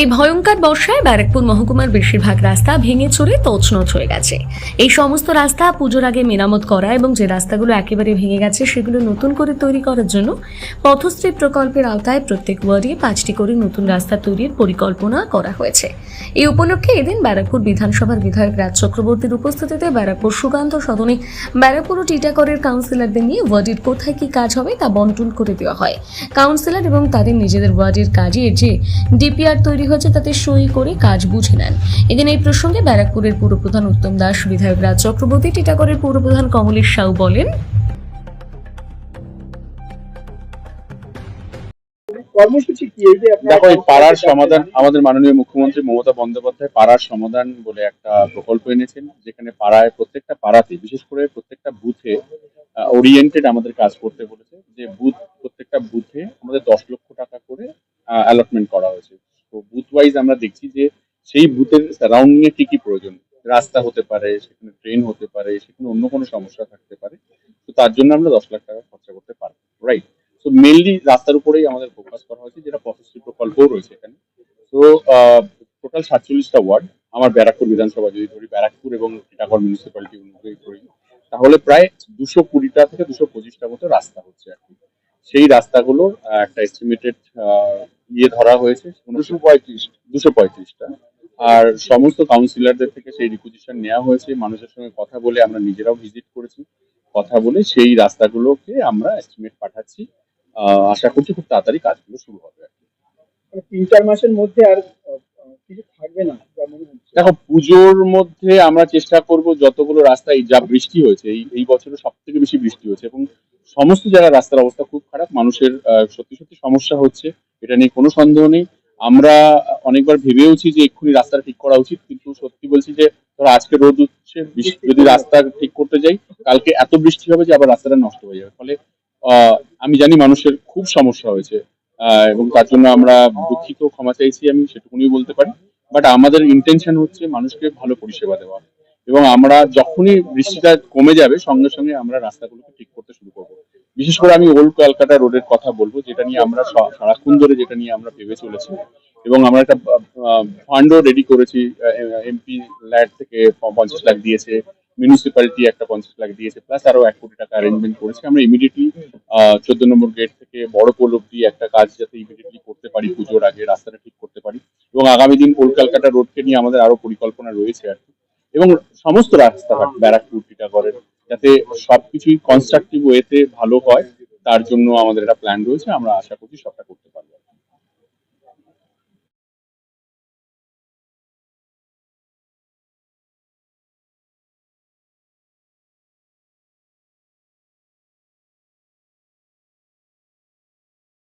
এই ভয়ঙ্কর বর্ষায় ব্যারাকপুর মহকুমার বেশিরভাগ রাস্তা ভেঙে চুরে তছনছ হয়ে গেছে। এই সমস্ত রাস্তা পুজোর আগে মেরামত করা এবং যে রাস্তাগুলো একেবারে ভেঙে গেছে, সেগুলো নতুন করে তৈরি করার জন্য পথশ্রী প্রকল্পের আওতায় প্রত্যেক ওয়ার্ডে পাঁচটি করে নতুন রাস্তা তৈরির পরিকল্পনা করা হয়েছে। এই উপলক্ষে এদিন ব্যারাকপুর বিধানসভার বিধায়ক রাজ চক্রবর্তীর উপস্থিতিতে ব্যারাকপুর সুকান্ত সদনে ব্যারাকপুর ও টিটাগড়ের কাউন্সিলরদের নিয়ে ওয়ার্ডের কোথায় কি কাজ হবে তা বন্টন করে দেওয়া হয়। কাউন্সিলর এবং তাদের নিজেদের ওয়ার্ডের কাজের যে ডিপিআর তৈরি হয়েছে তাতে সই করে কাজ বুঝে নেন। এদিন এই প্রসঙ্গে ব্যারাকপুরের পুরপ্রধান উত্তম দাস বিধায়ক রাজ চক্রবর্তী টিটাগড়ের পৌরপ্রধান কমলেশ সাউ বলেন কর্মসূচি কি? এই যে দেখো এই পাড়ার সমাধান আমাদের মাননীয় মুখ্যমন্ত্রী মমতা বন্দ্যোপাধ্যায় পাড়ার সমাধান বলে একটা প্রকল্প এনেছেন যেখানে পাড়ায় প্রত্যেকটা পাড়াতে বিশেষ করে প্রত্যেকটা বুথে ওরিয়েন্টেড আমাদের কাজ করতে বলেছে যে বুথ প্রত্যেকটা বুথে আমাদের দশ লক্ষ টাকা করে অ্যালটমেন্ট করা হয়েছে। বুথ ওয়াইজ আমরা দেখছি যে সেই বুথের সারাউন্ডিং এ কি কি প্রয়োজন? রাস্তা হতে পারে, সেখানে ট্রেন হতে পারে, সেখানে অন্য কোনো সমস্যা থাকতে পারে। তো তার জন্য আমরা দশ লাখ টাকা খরচা করতে পারব রাইট তো মেনলি রাস্তার উপরেই আমাদের ফোকাস করা হয়েছে, যেটা পথশ্রী প্রকল্পও রয়েছে এখানে। তো টোটাল সাতচল্লিশটা ওয়ার্ড আমার ব্যারাকপুর বিধানসভা যদি ধরি, ব্যারাকপুর এবং টিটাগড় মিউনিসিপ্যালিটি অনুযায়ী ধরি, তাহলে প্রায় দুশো কুড়িটা থেকে দুশো পঁচিশটা মতো রাস্তা হচ্ছে আর কি। সেই রাস্তাগুলোর একটা এস্টিমেটেড ইয়ে ধরা হয়েছে দুশো পঁয়ত্রিশ দুশো পঁয়ত্রিশটা। আর সমস্ত কাউন্সিলরদের থেকে সেই রিকুজিশন নেওয়া হয়েছে মানুষের সঙ্গে কথা বলে আমরা নিজেরাও ভিজিট করেছি। কথা বলে সেই রাস্তাগুলোকে আমরা এস্টিমেট পাঠাচ্ছি। আশা করছি খুব তাড়াতাড়ি কাজগুলো শুরু হবে আর কি। মানে তিন চার মাসের মধ্যে আর কিছু থাকবে না দেখো পুজোর মধ্যে আমরা চেষ্টা করব যতগুলো রাস্তায় যা বৃষ্টি হয়েছে এই এই বছরে সব থেকে বেশি বৃষ্টি হয়েছে। এবং সমস্ত জায়গায় রাস্তার অবস্থা খুব খারাপ মানুষের সত্যি সত্যি সমস্যা হচ্ছে। এটা নিয়ে কোনো সন্দেহ নেই। আমরা অনেকবার ভেবেওছি যে এক্ষুনি রাস্তা ঠিক করা উচিত কিন্তু সত্যি বলছি যে ধরো আজকে রোদ উঠছে যদি রাস্তা ঠিক করতে যাই কালকে এত বৃষ্টি হবে যে আবার রাস্তাটা নষ্ট হয়ে যাবে। ফলে আমি জানি মানুষের খুব সমস্যা হয়েছে আহ, এবং তার জন্য আমরা দুঃখিত ক্ষমা চাইছি আমি সেটুকুনি বলতে পারি। বাট আমাদের ইন্টেনশন হচ্ছে মানুষকে ভালো পরিষেবা দেওয়া। এবং আমরা যখনই বৃষ্টিটা কমে যাবে সঙ্গে সঙ্গে আমরা রাস্তাগুলোকে ঠিক করতে শুরু করব। বিশেষ করে আমি ওল্ড ক্যালকাটা রোডের কথা বলব, যেটা নিয়ে আমরা সারাক্ষণ ধরে যেটা নিয়ে আমরা ভেবে চলেছি। এবং আমরা একটা ফান্ডও রেডি করেছি এমপি ল্যাড থেকে পঞ্চাশ লাখ দিয়েছে মিউনিসিপ্যালিটি একটা পঞ্চাশ লাখ দিয়েছে প্লাস আরও এক কোটি টাকা অ্যারেঞ্জমেন্ট করেছি। আমরা ইমিডিয়েটলি চোদ্দ নম্বর গেট থেকে বড় পোল অব্দি একটা কাজ যাতে ইমিডিয়েটলি করতে পারি, পুজোর আগে রাস্তাটা ঠিক করতে পারি। এবং আগামী দিন ওল্ড ক্যালকাটা রোডকে নিয়ে আমাদের আরও পরিকল্পনা রয়েছে আর কি। এবং সমস্ত রাস্তাঘাট, ব্যারাকপুর, টিটাগড়ের যাতে সবকিছুই কনস্ট্রাকটিভ ওয়েতে ভালো হয়, তার জন্য আমাদের একটা প্ল্যান রয়েছে, আমরা আশা করছি সবটা করতে পারব।